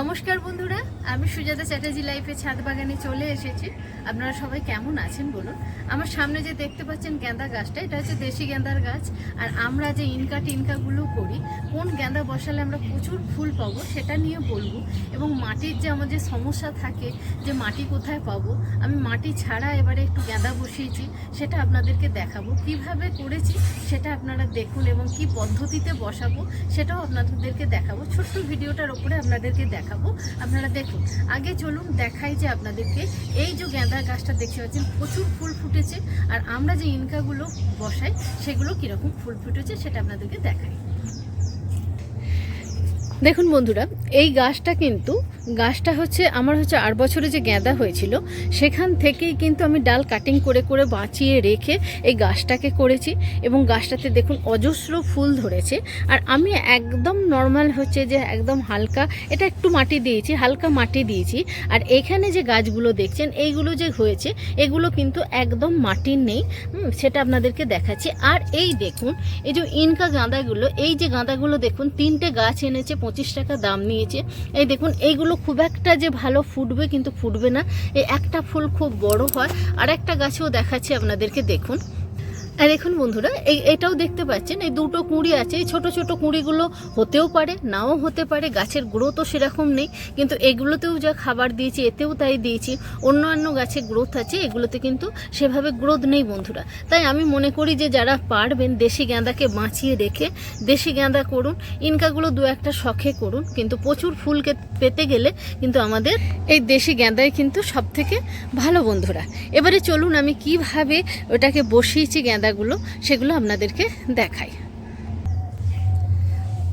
নমস্কার বন্ধুরা, আমি সুজাতা চ্যাটার্জি লাইফে ছাদ বাগানে চলে এসেছি। আপনারা সবাই কেমন আছেন বলুন? আমার সামনে যে দেখতে পাচ্ছেন গেঁদা গাছটা, এটা হচ্ছে দেশি গেঁদার গাছ। আর আমরা যে ইনকা টিনকাগুলো করি, কোন গেঁদা বসালে আমরা প্রচুর ফুল পাবো সেটা নিয়ে বলব। এবং মাটির যে আমার যে সমস্যা থাকে, যে মাটি কোথায় পাবো, আমি মাটি ছাড়া এবারে একটু গেঁদা বসিয়েছি, সেটা আপনাদেরকে দেখাবো। কীভাবে করেছি সেটা আপনারা দেখুন এবং কি পদ্ধতিতে বসাবো সেটাও আপনাদেরকে দেখাবো। ছোট্ট ভিডিওটার ওপরে আপনাদেরকে দেখাবো। আপনারা দেখুন, আগে চলুন দেখাই যে আপনাদেরকে এই যে গেঁদা গাছটা দেখতে পাচ্ছেন, প্রচুর ফুল ফুটেছে। আর আমরা যে ইনকাগুলো বসাই, সেগুলো কীরকম ফুল ফুটেছে সেটা আপনাদেরকে দেখাই। দেখুন বন্ধুরা, এই গাছটা কিন্তু গাছটা হচ্ছে, আমার হচ্ছে আট বছরে যে গেঁদা হয়েছিল, সেখান থেকেই কিন্তু আমি ডাল কাটিং করে করে বাঁচিয়ে রেখে এই গাছটাকে করেছি এবং গাছটাতে দেখুন অজস্র ফুল ধরেছে। আর আমি একদম নর্মাল হচ্ছে যে একদম হালকা, এটা একটু মাটি দিয়েছি, হালকা মাটি দিয়েছি। আর এখানে যে গাছগুলো দেখছেন, এইগুলো যে হয়েছে, এগুলো কিন্তু একদম মাটির নেই। সেটা আপনাদেরকে দেখাচ্ছি। আর এই দেখুন, এই যে ইনকা গাঁদাগুলো, এই যে গাঁদাগুলো দেখুন, তিনটে গাছ এনেছে, পঁচিশ টাকা দাম নিয়েছে। এই দেখুন, এইগুলো খুব একটা যে ভালো ফুটবে কিন্তু ফুটবে না। এই একটা ফুল খুব বড় হয়। আর একটা গাছেও দেখাচ্ছি আপনাদেরকে, দেখুন। আর এখন বন্ধুরা, এই এটাও দেখতে পাচ্ছেন, এই দুটো কুঁড়ি আছে, এই ছোটো ছোটো কুঁড়িগুলো হতেও পারে, নাও হতে পারে, গাছের গ্রোথও সেরকম নেই, কিন্তু এগুলোতেও যা খাবার দিয়েছি, এতেও তাই দিয়েছি, অন্যান্য গাছে গ্রোথ আছে, এগুলোতে কিন্তু সেভাবে গ্রোথ নেই বন্ধুরা। তাই আমি মনে করি যে যারা পারবেন দেশি গাঁদাকে বাঁচিয়ে রেখে, দেশি গাঁদা করুন, ইনকাগুলো দু একটা শখে করুন, কিন্তু প্রচুর ফুলকে পেতে গেলে কিন্তু আমাদের এই দেশি গাঁদাই কিন্তু সব থেকে ভালো বন্ধুরা। এবারে চলুন আমি কীভাবে ওটাকে বসিয়েছি গাঁদাগুলো সেগুলো আপনাদেরকে দেখাই।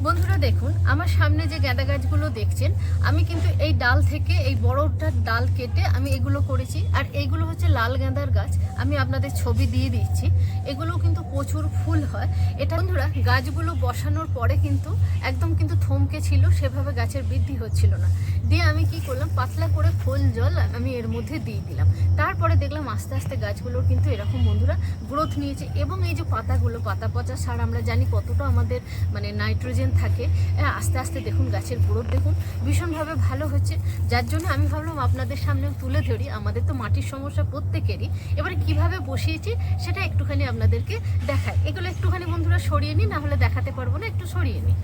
বন্ধুরা দেখুন, আমার সামনে যে গাঁদা গাছগুলো দেখছেন, আমি কিন্তু এই ডাল থেকে এই বড়টার ডাল কেটে আমি এগুলো করেছি। আর এইগুলো হচ্ছে লাল গাঁদার গাছ, আমি আপনাদের ছবি দিয়ে দিচ্ছি। এগুলো কিন্তু প্রচুর ফুল হয়। এটা বন্ধুরা, গাছগুলো বসানোর পরে কিন্তু একদম কিন্তু থমকে ছিল, সেভাবে গাছের বৃদ্ধি হচ্ছিল না। দিয়ে আমি কি করলাম, পাতলা করে খোল জল আমি এর মধ্যে দিয়ে দিলাম। তারপরে দেখলাম আস্তে আস্তে গাছগুলোর কিন্তু এরকম বন্ধুরা গ্রোথ নিয়েছে। এবং এই যে পাতাগুলো, পাতা পচা সার আমরা জানি কতটা আমাদের মানে নাইট্রোজেন থাকে হ্যাঁ, আস্তে আস্তে দেখুন গাছের গ্রোথ দেখুন ভীষণভাবে ভালো হচ্ছে। যার জন্য আমি ভাবলাম আপনাদের সামনেও তুলে ধরি আমাদের তো মাটির সমস্যা প্রত্যেকেরই। এবারে কীভাবে বসিয়েছি সেটা একটুখানি আপনাদেরকে দেখাই। এগুলো একটুখানি বন্ধুরা সরিয়ে নিই না হলে দেখাতে পারব না একটু সরিয়ে নিই।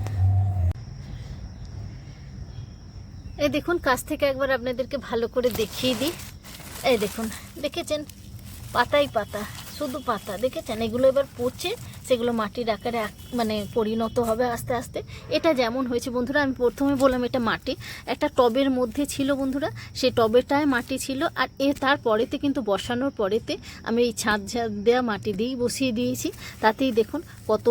এই দেখুন কাছ থেকে একবার আপনাদেরকে ভালো করে দেখিয়ে দিই। এই দেখুন দেখেছেন? পাতাই পাতা। শুধু পাতা, দেখেছেন? এগুলো এবার পচে সেগুলো মাটির আকারে আক- মানে পরিণত হবে আস্তে আস্তে। এটা যেমন হয়েছে, বন্ধুরা, আমি প্রথমে বললাম এটা মাটি। একটা টবের মধ্যে ছিল, বন্ধুরা, সেই টবেটায় মাটি ছিল, আর এ তার পরেতে কিন্তু বসানোর পরেতে আমি এই ছাদ ছাদ দেওয়া মাটি দিয়েই বসিয়ে দিয়েছি। তাতেই দেখুন কত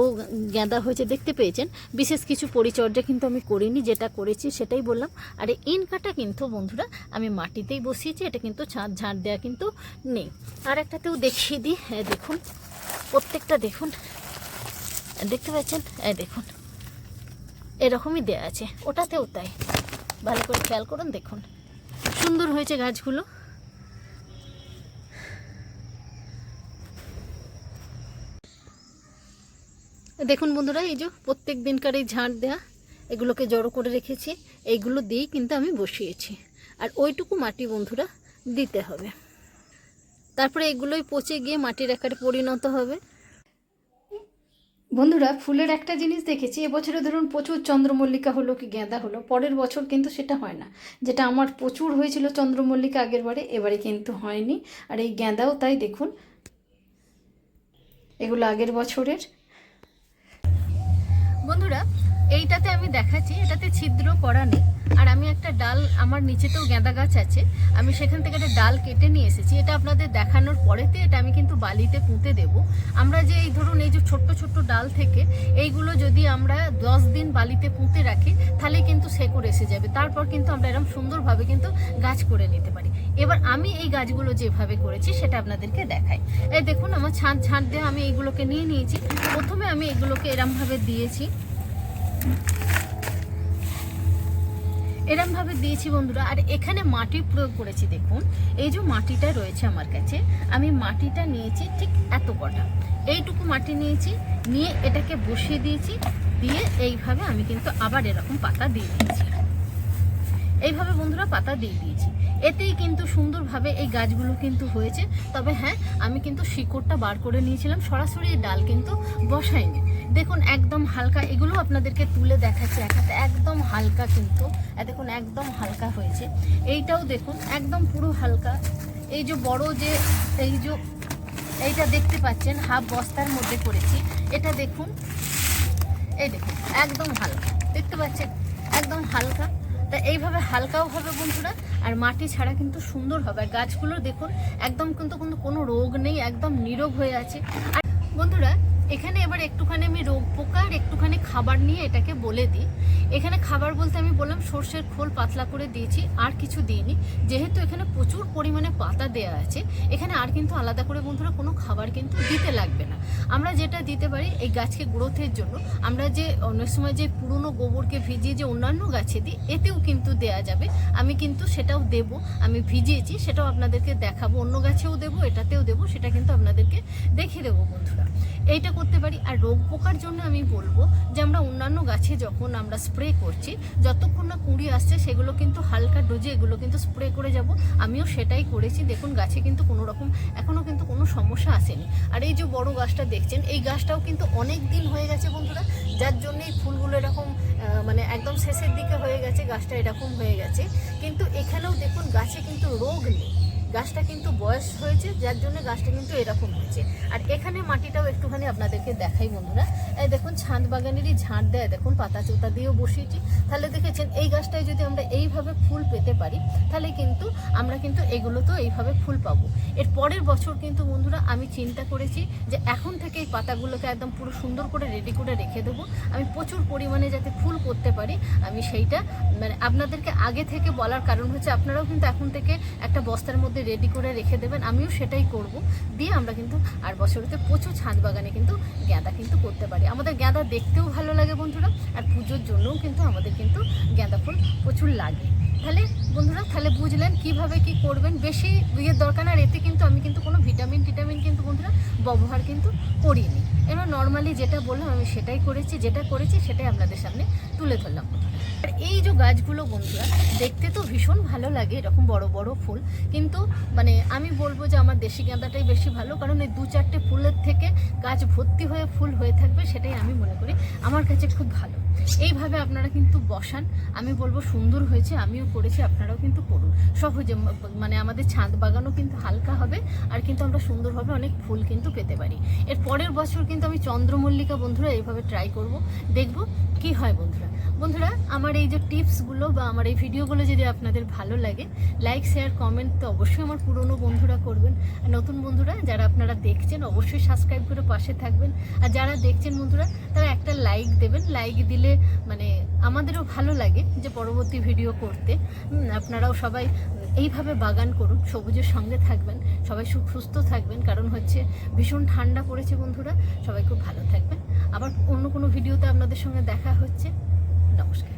গেঁদা হয়েছে, দেখতে পেয়েছেন? বিশেষ কিছু পরিচর্যা কিন্তু আমি করিনি, যেটা করেছি সেটাই বললাম। আর এই ইনকাটা কিন্তু, বন্ধুরা, আমি মাটিতেই বসিয়েছি, এটা কিন্তু ছাদ ঝাড় দেওয়া কিন্তু নেই। আর একটাতেও দেখিয়ে দিই দেখুন। প্রত্যেকটা দেখুন। দেখতে পাচ্ছেন? এই দেখুন। এরকমই দেয়া আছে। ওটাতেও তাই। ভালো করে খেয়াল করুন, দেখুন। সুন্দর হয়েছে গাছগুলো। দেখুন বন্ধুরা, এই যে প্রত্যেক দিনকার এই ঝাঁট দেয়া, এগুলোকে জড়ো করে রেখেছি। এইগুলো দিয়েই কিন্তু আমি বসিয়েছি। আর ওইটুকু মাটি বন্ধুরা, দিতে হবে। তারপরে এগুলোই পচে গিয়ে মাটির আকারে পরিণত হবে। বন্ধুরা ফুলের একটা জিনিস দেখেছি এবছরে ধরুন প্রচুর চন্দ্রমল্লিকা হলো কি গেঁদা হলো পরের বছর কিন্তু সেটা হয় না। যেটা আমার প্রচুর হয়েছিল চন্দ্রমল্লিকা আগের বারে এবারে কিন্তু হয়নি। আর এই গেঁদাও তাই দেখুন এগুলো আগের বছরের। বন্ধুরা এইটাতে আমি দেখাচ্ছি, এটাতে ছিদ্র করা নেই। আর আমি একটা ডাল, আমার নিচেতেও গেঁদা গাছ আছে, আমি সেখান থেকে একটা ডাল কেটে নিয়ে এসেছি। এটা আপনাদের দেখানোর পরেতে এটা আমি কিন্তু বালিতে পুঁতে দেব। আমরা যে এই ধরুন, এই যে ছোট্ট ছোট্ট ডাল থেকে, এইগুলো যদি আমরা দশ দিন বালিতে পুঁতে রাখি, তাহলে কিন্তু শেকড় এসে যাবে। তারপর কিন্তু আমরা এরকম সুন্দরভাবে কিন্তু গাছ করে নিতে পারি। এবার আমি এই গাছগুলো যেভাবে করেছি, সেটা আপনাদেরকে দেখাই। এই দেখুন, আমার ছাদ ঝাঁট দিয়ে আমি এইগুলোকে নিয়ে নিয়েছি। প্রথমে আমি এগুলোকে এরমভাবে দিয়েছি। এরম ভাবে দিয়েছি বন্ধুরা, আর এখানে মাটি প্রয়োগ করেছি, দেখুন। এই যে মাটিটা রয়েছে আমার কাছে, আমি মাটিটা নিয়েছি ঠিক এত কটা। এইটুকু মাটি নিয়েছি, নিয়ে এটাকে বসিয়ে দিয়েছি, দিয়ে এইভাবে আমি কিন্তু আবার এরকম পাতা দিয়ে দিয়েছি। এইভাবে বন্ধুরা পাতা দিয়ে দিয়েছি। এতেই কিন্তু সুন্দরভাবে এই গাছগুলো কিন্তু হয়েছে। তবে হ্যাঁ আমি কিন্তু শিকড়টা বার করে নিয়েছিলাম, সরাসরি ডাল কিন্তু বসাইনি। দেখুন, একদম হালকা এগুলো আপনাদেরকে তুলে দেখাচ্ছি এক হাতে, একদম হালকা কিন্তু দেখুন, একদম হালকা হয়েছে। এইটাও দেখুন, একদম পুরো হালকা। এই যে বড় যে, এই যে, এইটা দেখতে পাচ্ছেন, হাফ বস্তার মধ্যে করেছি। এটা দেখুন, এই দেখুন, একদম হালকা। দেখতে পাচ্ছেন? একদম হালকা। তা এইভাবে হালকাও হবে বন্ধুরা, আর মাটি ছাড়া কিন্তু সুন্দর হবে। আর গাছগুলো দেখুন, একদম কিন্তু কিন্তু কোনো রোগ নেই, একদম নীরব হয়ে আছে। আর বন্ধুরা এখানে এবার একটুখানি আমি রোগ পোকার একটুখানি খাবার নিয়ে এটাকে বলে দিই। এখানে খাবার বলতে আমি বললাম সর্ষের খোল পাতলা করে দিয়েছি, আর কিছু দিইনি। যেহেতু এখানে প্রচুর পরিমাণে পাতা দেওয়া আছে, এখানে আর কিন্তু আলাদা করে বন্ধুরা কোনো খাবার কিন্তু দিতে লাগবে না। আমরা যেটা দিতে পারি এই গাছকে গ্রোথের জন্য, আমরা যে অনেক সময় যে পুরনো গোবরকে ভিজিয়ে যে অন্যান্য গাছে দিই, এতেও কিন্তু দেয়া যাবে। আমি কিন্তু সেটাও দেব, আমি ভিজিয়েছি, সেটাও আপনাদেরকে দেখাবো, অন্য গাছেও দেবো, এটাতেও দেবো, সেটা কিন্তু আপনাদেরকে দেখিয়ে দেবো বন্ধুরা। এইটা করতে পারি। আর রোগ পোকার জন্য আমি বলব যে আমরা অন্যান্য গাছে যখন আমরা স্প্রে করছি, যতক্ষণ না কুঁড়ি আসছে, সেগুলো কিন্তু হালকা ডোজে এগুলো কিন্তু স্প্রে করে যাব। আমিও সেটাই করেছি। দেখুন, গাছে কিন্তু কোনো রকম এখনও কিন্তু কোনো সমস্যা আসেনি। আর এই যে বড় গাছটা দেখছেন, এই গাছটাও কিন্তু অনেক দিন হয়ে গেছে বন্ধুরা। যার জন্য এই ফুলগুলো এরকম মানে একদম শেষের দিকে হয়ে গেছে, গাছটা এরকম হয়ে গেছে। কিন্তু এখানেও দেখুন, গাছে কিন্তু রোগ নেই। গাছটা কিন্তু বয়স হয়েছে, যার জন্য গাছটা কিন্তু এরকম হয়েছে। আর এখানে মাটিটাও একটুখানি আপনাদেরকে দেখাই বন্ধুরা। এই দেখুন, ছাদ বাগানেরই ঝাঁট দেয়, দেখুন, পাতা চোতা দিয়েও বসিয়েছি। তাহলে দেখেছেন, এই গাছটায় যদি আমরা এইভাবে ফুল পেতে পারি, তাহলে কিন্তু আমরা কিন্তু এগুলোতেও এইভাবে ফুল পাবো। এর পরের বছর কিন্তু বন্ধুরা আমি চিন্তা করেছি যে এখন থেকে এই পাতাগুলোকে একদম পুরো সুন্দর করে রেডি করে রেখে দেবো। আমি প্রচুর পরিমাণে যাতে ফুল করতে পারি, আমি সেইটা মানে আপনাদেরকে আগে থেকে বলার কারণ হচ্ছে আপনারাও কিন্তু এখন থেকে একটা বস্তার মধ্যে রেডি করে রেখে দেবেন, আমিও সেটাই করব। দিয়ে আমরা কিন্তু আর বছরতে প্রচুর ছাদ বাগানে কিন্তু গ্যাঁদা কিন্তু করতে পারি। আমাদের গ্যাঁদা দেখতেও ভালো লাগে বন্ধুরা, আর পুজোর জন্যও কিন্তু আমাদের কিন্তু গ্যাঁদা ফুল প্রচুর লাগে। তাহলে বন্ধুরা, তাহলে বুঝলেন কীভাবে কি করবেন। বেশি ইয়ের দরকার আর এতে কিন্তু আমি কিন্তু কোনো ভিটামিন টিটামিন কিন্তু বন্ধুরা, ব্যবহার কিন্তু করিনি। এবার নর্মালি যেটা বললাম, আমি সেটাই করেছি, যেটা করেছি সেটাই আপনাদের সামনে তুলে ধরলাম আর এই যে গাছগুলো বন্ধুরা, দেখতে তো ভীষণ ভালো লাগে, এরকম বড় বড় ফুল। কিন্তু মানে আমি বলব যে আমার দেশি গাঁদাটাই বেশি ভালো, কারণ এই দু চারটে ফুলের থেকে গাছ ভর্তি হয়ে ফুল হয়ে থাকবে, সেটাই আমি মনে করি। আমার কাছে খুব ভালো। এইভাবে আপনারা কিন্তু বসান। আমি বলব সুন্দর হয়েছে, আমিও করেছি, আপনারাও কিন্তু করুন। সহজে মানে আমাদের ছাদ বাগানও কিন্তু হালকা হবে, আর কিন্তু আমরা সুন্দরভাবে অনেক ফুল কিন্তু পেতে পারি। এর পরের বছর কিন্তু আমি চন্দ্রমল্লিকা বন্ধুরা এইভাবে ট্রাই করব। দেখব কি হয় বন্ধুরা। বন্ধুরা, আমার এই যে টিপসগুলো বা আমার এই ভিডিওগুলো যদি আপনাদের ভালো লাগে লাইক শেয়ার কমেন্ট তো অবশ্যই আমার পুরনো বন্ধুরা করবেন। আর নতুন বন্ধুরা, যারা আপনারা দেখছেন, অবশ্যই সাবস্ক্রাইব করে পাশে থাকবেন। আর যারা দেখছেন বন্ধুরা, তারা একটা লাইক দেবেন। লাইক দিলে মানে আমাদেরও ভালো লাগে যে পরবর্তী ভিডিও করতে। আপনারাও সবাই এইভাবে বাগান করুন, সবুজের সঙ্গে থাকবেন, সবাই সুস্থ থাকবেন। কারণ হচ্ছে ভীষণ ঠান্ডা পড়েছে বন্ধুরা, সবাই খুব ভালো থাকবেন। আবার অন্য কোনো ভিডিওতে আপনাদের সঙ্গে দেখা হচ্ছে। নমস্কার